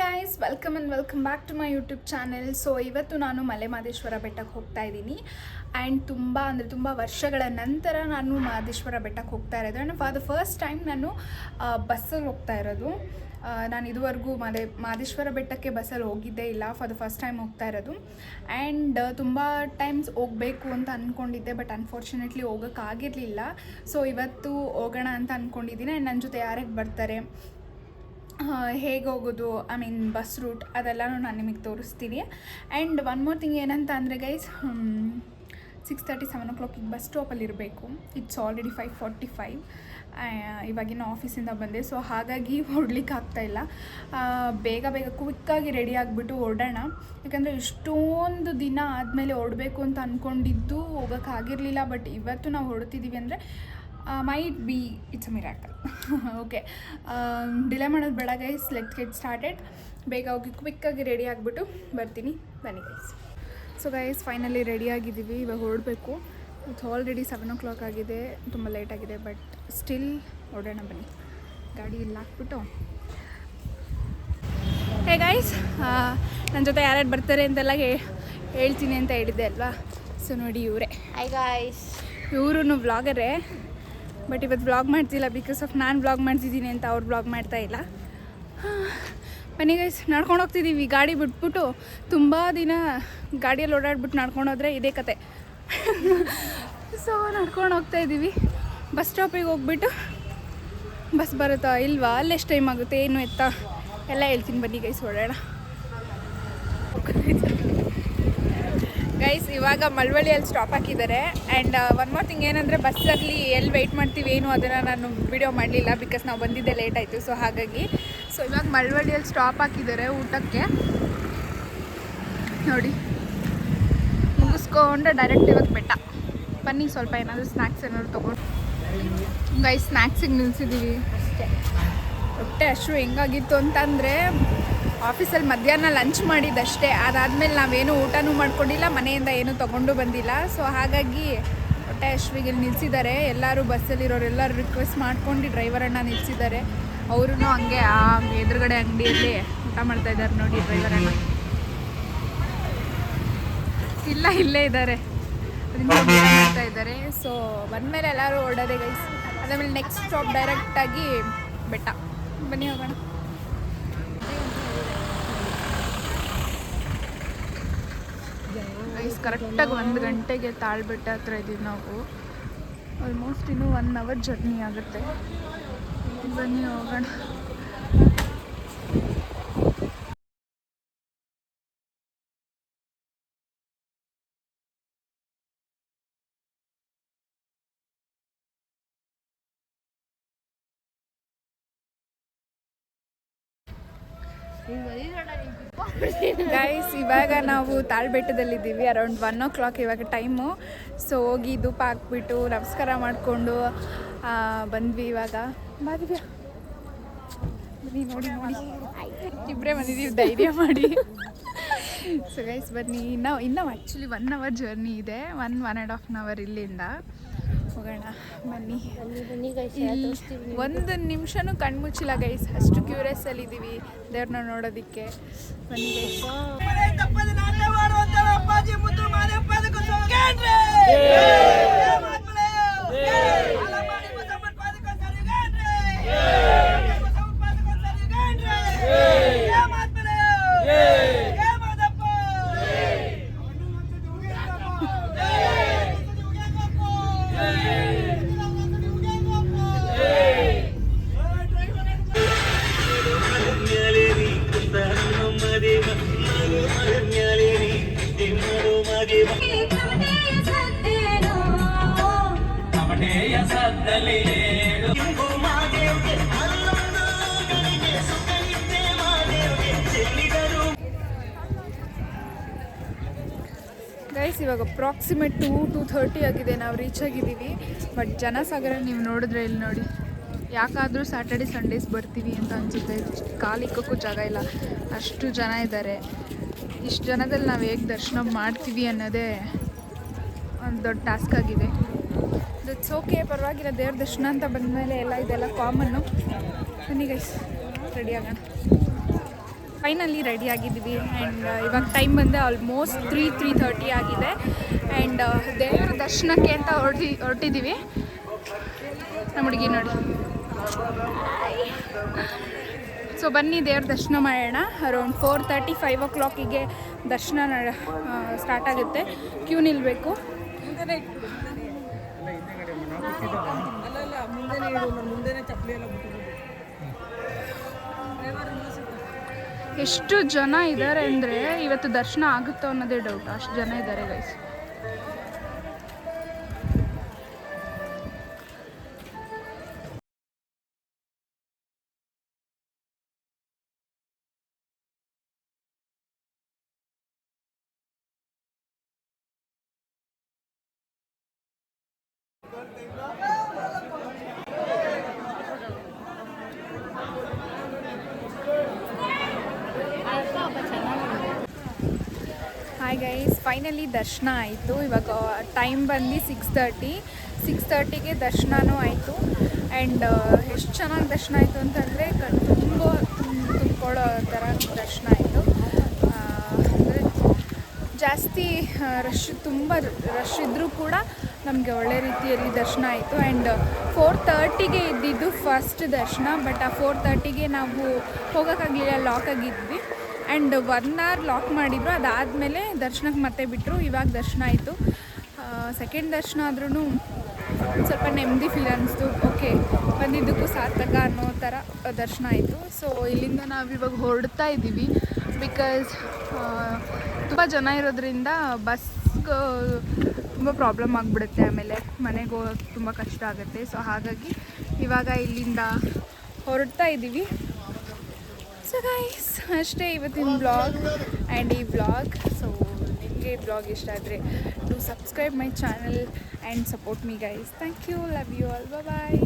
Guys welcome and welcome back to my YouTube channel so ಇವತ್ತು ನಾನು ಮಲೆ ಮಹದೇಶ್ವರ ಬೆಟ್ಟಕ್ಕೆ ಹೋಗ್ತಾ ಇದ್ದೀನಿ. ಆ್ಯಂಡ್ ತುಂಬ ಅಂದರೆ ತುಂಬ ವರ್ಷಗಳ ನಂತರ ನಾನು ಮಹದೇಶ್ವರ ಬೆಟ್ಟಕ್ಕೆ ಹೋಗ್ತಾ ಇರೋದು. And for the first time ನಾನು ಬಸ್ಸಲ್ಲಿ ಹೋಗ್ತಾ ಇರೋದು. ನಾನು ಇದುವರೆಗೂ ಮಲೆ ಮಹದೇಶ್ವರ ಬೆಟ್ಟಕ್ಕೆ ಬಸ್ಸಲ್ಲಿ ಹೋಗಿದ್ದೇ ಇಲ್ಲ. ಫಾರ್ ದ ಫಸ್ಟ್ ಟೈಮ್ ಹೋಗ್ತಾ ಇರೋದು. ಆ್ಯಂಡ್ ತುಂಬ ಟೈಮ್ಸ್ ಹೋಗಬೇಕು ಅಂತ ಅಂದ್ಕೊಂಡಿದ್ದೆ ಬಟ್ ಅನ್ಫಾರ್ಚುನೇಟ್ಲಿ ಹೋಗೋಕ್ಕಾಗಿರಲಿಲ್ಲ. ಸೊ ಇವತ್ತು ಹೋಗೋಣ ಅಂತ ಅಂದ್ಕೊಂಡಿದ್ದೀನಿ ಆ್ಯಂಡ್ ನನ್ನ ಜೊತೆ ಯಾರಿಗೆ ಬರ್ತಾರೆ? ಹೇಗೆ ಹೋಗೋದು ಐ ಮೀನ್ ಬಸ್ ರೂಟ್ ಅದೆಲ್ಲನೂ ನಾನು ನಿಮಗೆ ತೋರಿಸ್ತೀನಿ. ಆ್ಯಂಡ್ ಒನ್ ಮೋರ್ ಥಿಂಗ್ ಏನಂತ ಅಂದರೆ ಗೈಸ್ ಸಿಕ್ಸ್ ತರ್ಟಿ ಸೆವೆನ್ ಓ ಕ್ಲಾಕಿಗೆ ಬಸ್ ಸ್ಟಾಪಲ್ಲಿ ಇರಬೇಕು. It's already five forty five ಇವಾಗಿನ ಆಫೀಸಿಂದ ಬಂದೆ. ಸೊ ಹಾಗಾಗಿ ಹೊಡ್ಲಿಕ್ಕೆ ಆಗ್ತಾಯಿಲ್ಲ ಬೇಗ ಬೇಗ ಕ್ವಿಕ್ಕಾಗಿ ರೆಡಿ ಆಗಿಬಿಟ್ಟು ಹೊರಡೋಣ. ಯಾಕಂದರೆ ಇಷ್ಟೊಂದು ದಿನ ಆದಮೇಲೆ ಹೊರಡಬೇಕು ಅಂತ ಅಂದ್ಕೊಂಡಿದ್ದು ಹೋಗೋಕ್ಕಾಗಿರಲಿಲ್ಲ ಬಟ್ ಇವತ್ತು ನಾವು ಹೊರಡ್ತಿದ್ದೀವಿ ಅಂದರೆ might be it's a miracle okay delay ಮಾಡೋದು ಬೇಡ ಗೈಸ್ ಲೆಟ್ ಗೆಟ್ ಸ್ಟಾರ್ಟೆಡ್ ಬೇಗ ಹೋಗಿ ಕ್ವಿಕ್ಕಾಗಿ ರೆಡಿ ಆಗಿಬಿಟ್ಟು ಬರ್ತೀನಿ. ಬನ್ನಿ guys so guys finally ready ಆಗಿದ್ದೀವಿ. ಇವಾಗ ಹೊರಡಬೇಕು. It's already seven O clock ಆಗಿದೆ. ತುಂಬ ಲೇಟ್ ಆಗಿದೆ ಬಟ್ ಸ್ಟಿಲ್ ಓಡೋಣ ಬನ್ನಿ. ಗಾಡಿ ಇಲ್ಲಿ ಹಾಕ್ಬಿಟ್ಟು. ಹೇ ಗೈಸ್ ನನ್ನ ಜೊತೆ ಯಾರ್ಯಾರು ಬರ್ತಾರೆ ಅಂತೆಲ್ಲ ಹೇಳ್ತೀನಿ ಅಂತ ಹೇಳಿದ್ದೆ ಅಲ್ವಾ? ಸೊ ನೋಡಿ ಇವರೇ. ಐ ಗಾಯ್ಸ್ ಇವರು ವ್ಲಾಗರೇ ಬಟ್ ಇವತ್ತು ಬ್ಲಾಗ್ ಮಾಡ್ತಿಲ್ಲ ಬಿಕಾಸ್ ಆಫ್ ನಾನು ಬ್ಲಾಗ್ ಮಾಡ್ತಿದ್ದೀನಿ ಅಂತ ಅವ್ರು ಬ್ಲಾಗ್ ಮಾಡ್ತಾ ಇಲ್ಲ. ಬನ್ನಿ ಗೈಸ್ ನಡ್ಕೊಂಡು ಹೋಗ್ತಿದ್ದೀವಿ ಗಾಡಿ ಬಿಟ್ಬಿಟ್ಟು ತುಂಬ ದಿನ ಗಾಡಿಯಲ್ಲಿ ಓಡಾಡ್ಬಿಟ್ಟು ನಡ್ಕೊಂಡು ಹೋದರೆ ಇದೇ ಕತೆ. ಸೊ ನಡ್ಕೊಂಡು ಹೋಗ್ತಾ ಇದ್ದೀವಿ ಬಸ್ ಸ್ಟಾಪಿಗೆ ಹೋಗ್ಬಿಟ್ಟು ಬಸ್ ಬರುತ್ತಾ ಇಲ್ವಾ? ಅಲ್ಲೆಷ್ಟು ಟೈಮ್ ಆಗುತ್ತೆ? ಏನು ಎತ್ತ? ಎಲ್ಲ ಹೇಳ್ತೀನಿ ಬನ್ನಿ ಗೈಸ್ ಓಡಾಡ ಗೈಸ್ ಇವಾಗ ಮಳವಳ್ಳಿಯಲ್ಲಿ ಸ್ಟಾಪ್ ಹಾಕಿದ್ದಾರೆ. ಆ್ಯಂಡ್ ಒನ್ ಮೋರ್ ಥಿಂಗ್ ಏನಂದರೆ ಬಸ್ಸಲ್ಲಿ ಎಲ್ಲಿ ವೆಯ್ಟ್ ಮಾಡ್ತೀವಿ, ಏನು ಅದನ್ನು ನಾನು ವಿಡಿಯೋ ಮಾಡಲಿಲ್ಲ ಬಿಕಾಸ್ ನಾವು ಬಂದಿದ್ದೆ ಲೇಟ್ ಆಯಿತು ಸೊ ಹಾಗಾಗಿ. ಸೊ ಇವಾಗ ಮಳವಳ್ಳಿಯಲ್ಲಿ ಸ್ಟಾಪ್ ಹಾಕಿದ್ದಾರೆ ಊಟಕ್ಕೆ. ನೋಡಿ. ಮುಗಿಸ್ಕೊಂಡ್ರೆ ಡೈರೆಕ್ಟ್ ಇವಾಗ ಬೆಟ್ಟ. ಬನ್ನಿ ಸ್ವಲ್ಪ ಏನಾದರೂ ಸ್ನ್ಯಾಕ್ಸ್ ಏನಾದ್ರು ತೊಗೊಂಡು. ಗೈಸ್ ಸ್ನ್ಯಾಕ್ಸಿಗೆ ನಿಲ್ಸಿದ್ದೀವಿ ಹೊಟ್ಟೆ ಅಷ್ಟು ಹೆಂಗಾಗಿತ್ತು ಅಂತಂದರೆ ಆಫೀಸಲ್ಲಿ ಮಧ್ಯಾಹ್ನ ಲಂಚ್ ಮಾಡಿದ್ದಷ್ಟೇ. ಅದಾದಮೇಲೆ ನಾವೇನು ಊಟನೂ ಮಾಡ್ಕೊಂಡಿಲ್ಲ, ಮನೆಯಿಂದ ಏನೂ ತೊಗೊಂಡು ಬಂದಿಲ್ಲ. ಸೊ ಹಾಗಾಗಿ ಹೊಟ್ಟೆ ಅಶ್ವಿಗೆ ನಿಲ್ಲಿಸಿದ್ದಾರೆ ಎಲ್ಲರೂ ಬಸ್ಸಲ್ಲಿರೋರೆಲ್ಲರೂ ರಿಕ್ವೆಸ್ಟ್ ಮಾಡ್ಕೊಂಡು ಡ್ರೈವರನ್ನು ನಿಲ್ಲಿಸಿದ್ದಾರೆ ಅವರು ಹಂಗೆ ಆ ಎದುರುಗಡೆ ಅಂಗಡಿಯಲ್ಲಿ ಊಟ ಮಾಡ್ತಾ ಇದ್ದಾರೆ ನೋಡಿ ಡ್ರೈವರನ್ನು ಇಲ್ಲ, ಇಲ್ಲೇ ಇದ್ದಾರೆ. ಮಾಡ್ತಾ ಇದ್ದಾರೆ. ಸೊ ಬಂದಮೇಲೆ ಎಲ್ಲರೂ ಹೊರಡೋದೆ ಗೈಸ್ ಅದಾದ್ಮೇಲೆ ನೆಕ್ಸ್ಟ್ ಸ್ಟಾಪ್ ಡೈರೆಕ್ಟಾಗಿ ಬೆಟ್ಟ. ಬನ್ನಿ ಹೋಗೋಣ. ಗೈಸ್ ಕರೆಕ್ಟಾಗಿ ಒಂದು ಗಂಟೆಗೆ ತಾಳ್ಬೆಟ್ಟ ಹತ್ರ ಇದ್ದೀವಿ ನಾವು. ಆಲ್ಮೋಸ್ಟ್ ಇನ್ನೂ ಒನ್ ಅವರ್ ಜರ್ನಿ ಆಗುತ್ತೆ. ಬನ್ನಿ ಹೋಗೋಣ. ಗೈಸ್ ಇವಾಗ ನಾವು ತಾಳ್ಬೆಟ್ಟದಲ್ಲಿದ್ದೀವಿ ಅರೌಂಡ್ ಒನ್ ಓ ಕ್ಲಾಕ್ ಇವಾಗ ಟೈಮು ಸೊ ಹೋಗಿ ಧೂಪ ಹಾಕ್ಬಿಟ್ಟು ನಮಸ್ಕಾರ ಮಾಡಿಕೊಂಡು ಬಂದ್ವಿ ಇವಾಗ. ಬಾದಿವ್ಯಾ ನೋಡಿ ನೋಡಿ. ಇಬ್ಬರೇ ಬಂದಿದ್ದೀವಿ, ಧೈರ್ಯ ಮಾಡಿ. ಸೊ ಗೈಸ್ ಬನ್ನಿ. ಇನ್ನೂ ಇನ್ನೂ ಆ್ಯಕ್ಚುಲಿ ಒನ್ ಅವರ್ ಜರ್ನಿ ಇದೆ. One one and half an hour ಇಲ್ಲಿಂದ. ಹೋಗೋಣ ಬನ್ನಿ. ಒಂದು ನಿಮಿಷನೂ ಕಣ್ಮುಚ್ಚಿಲ್ಲ ಗೈಸ್ ಅಷ್ಟು ಕ್ಯೂರಿಯಸ್ ಅಲ್ಲಿ ಇದ್ದೀವಿ ದೇವ್ರನ್ನ ನೋಡೋದಕ್ಕೆ. ಬನ್ನಿ ಇವಾಗ ಅಪ್ರಾಕ್ಸಿಮೇಟ್ ಟೂ ಟು ಥರ್ಟಿ ಆಗಿದೆ. ನಾವು ರೀಚ್ ಆಗಿದ್ದೀವಿ. ಬಟ್ ಜನಸಾಗರ ನೀವು ನೋಡಿದ್ರೆ ಇಲ್ಲಿ ನೋಡಿ. ಯಾಕಾದರೂ ಸ್ಯಾಟರ್ಡೆ ಸಂಡೇಸ್ ಬರ್ತೀವಿ ಅಂತ ಅನಿಸುತ್ತೆ. ಕಾಲಿಕ್ಕಕ್ಕೂ ಜಾಗ ಇಲ್ಲ. ಅಷ್ಟು ಜನ ಇದ್ದಾರೆ. ಇಷ್ಟು ಜನದಲ್ಲಿ ನಾವು ಹೇಗೆ ದರ್ಶನ ಮಾಡ್ತೀವಿ ಅನ್ನೋದೇ ಒಂದು ದೊಡ್ಡ ಟಾಸ್ಕ್ ಆಗಿದೆ. ದಟ್ಸ್ ಓಕೆ ಪರವಾಗಿಲ್ಲ. ದೇವ್ರ ದರ್ಶನ ಅಂತ ಬಂದಮೇಲೆ ಎಲ್ಲ ಇದೆಲ್ಲ ಕಾಮನ್ನು ಬನ್ನಿ ಗೈಸ್ ರೆಡಿ ಆಗೋಣ. ಫೈನಲಿ ರೆಡಿ ಆಗಿದ್ದೀವಿ ಆ್ಯಂಡ್ ಇವಾಗ ಟೈಮ್ ಬಂದೆ ಆಲ್ಮೋಸ್ಟ್ ತ್ರೀ ತ್ರೀ ತರ್ಟಿ ಆಗಿದೆ. ಆ್ಯಂಡ್ ದೇವರ ದರ್ಶನಕ್ಕೆ ಅಂತ ಹೊರಟಿ ಹೊರಟಿದ್ದೀವಿ ನಮ್ಮ ಹುಡುಗಿ ನೋಡಿ. ಸೊ ಬನ್ನಿ ದೇವ್ರ ದರ್ಶನ ಮಾಡೋಣ. ಅರೌಂಡ್ ಫೋರ್ ತರ್ಟಿ ಫೈವ್ ಓ ಕ್ಲಾಕಿಗೆ ದರ್ಶನ ಸ್ಟಾರ್ಟ್ ಆಗುತ್ತೆ. ಕ್ಯೂ ನಿಲ್ಲಬೇಕು ಅಲ್ಲಲ್ಲ ಎಷ್ಟು ಜನ ಇದ್ದಾರೆ ಅಂದರೆ ಇವತ್ತು ದರ್ಶನ ಆಗುತ್ತೋ ಅನ್ನೋದೇ ಡೌಟ್ ಅಷ್ಟು ಜನ ಇದ್ದಾರೆ ಗೈಸ್ ಫೈನಲಿ ದರ್ಶನ ಆಯಿತು. ಇವಾಗ ಟೈಮ್ ಬಂದು ಸಿಕ್ಸ್ ತರ್ಟಿ ಸಿಕ್ಸ್ ತರ್ಟಿಗೆ ದರ್ಶನವೂ ಆಯಿತು. ಆ್ಯಂಡ್ ಎಷ್ಟು ಚೆನ್ನಾಗಿ ದರ್ಶನ ಆಯಿತು ಅಂತಂದರೆ ತುಂಬ ತುಂಬಿಕೊಳ್ಳೋ ಥರ ದರ್ಶನ ಆಯಿತು. ಅಂದರೆ ಜಾಸ್ತಿ ರಶ್ ತುಂಬ ರಶ್ ಇದ್ದರೂ ಕೂಡ ನಮಗೆ ಒಳ್ಳೆ ರೀತಿಯಲ್ಲಿ ದರ್ಶನ ಆಯಿತು. ಆ್ಯಂಡ್ ಫೋರ್ ತರ್ಟಿಗೆ ಇದ್ದಿದ್ದು ಫಸ್ಟ್ ದರ್ಶನ. ಬಟ್ ಆ ಫೋರ್ ತರ್ಟಿಗೆ ನಾವು ಹೋಗೋಕ್ಕಾಗಲಿಲ್ಲ ಲಾಕ್ ಆಗಿದ್ವಿ. ಆ್ಯಂಡ್ ಒನ್ ಅವರ್ ಲಾಕ್ ಮಾಡಿದ್ರು, ಅದಾದಮೇಲೆ ದರ್ಶನಕ್ಕೆ ಮತ್ತೆ ಬಿಟ್ಟರು ಇವಾಗ ದರ್ಶನ ಆಯಿತು. ಸೆಕೆಂಡ್ ದರ್ಶನ ಆದ್ರೂ ಸ್ವಲ್ಪ ನೆಮ್ಮದಿ ಫೀಲ್ ಅನ್ನಿಸ್ತು ಓಕೆ ಬಂದಿದ್ದಕ್ಕೂ ಸಾರ್ಥಕ ಅನ್ನೋ ಥರ ದರ್ಶನ ಆಯಿತು. ಸೊ ಇಲ್ಲಿಂದ ನಾವು ಇವಾಗ ಹೊರಡ್ತಾ ಇದ್ದೀವಿ. ಬಿಕಾಸ್ ತುಂಬ ಜನ ಇರೋದ್ರಿಂದ ಬಸ್ಗೆ ತುಂಬ ಪ್ರಾಬ್ಲಮ್ ಆಗಿಬಿಡುತ್ತೆ. ಆಮೇಲೆ ಮನೆಗೆ ಹೋಗೋಕ್ಕೆ ತುಂಬ ಕಷ್ಟ ಆಗುತ್ತೆ. ಸೊ ಹಾಗಾಗಿ ಇವಾಗ ಇಲ್ಲಿಂದ ಹೊರಡ್ತಾ ಇದ್ದೀವಿ. ಸೊ ಗೈಸ್ ಅಷ್ಟೇ ಇವತ್ತಿನ ಬ್ಲಾಗ್ ಆ್ಯಂಡ್ ಈ ಬ್ಲಾಗ್ ಸೊ ನಿಮಗೆ ಬ್ಲಾಗ್ ಇಷ್ಟ ಆದರೆ to subscribe my channel and support me guys thank you love you all bye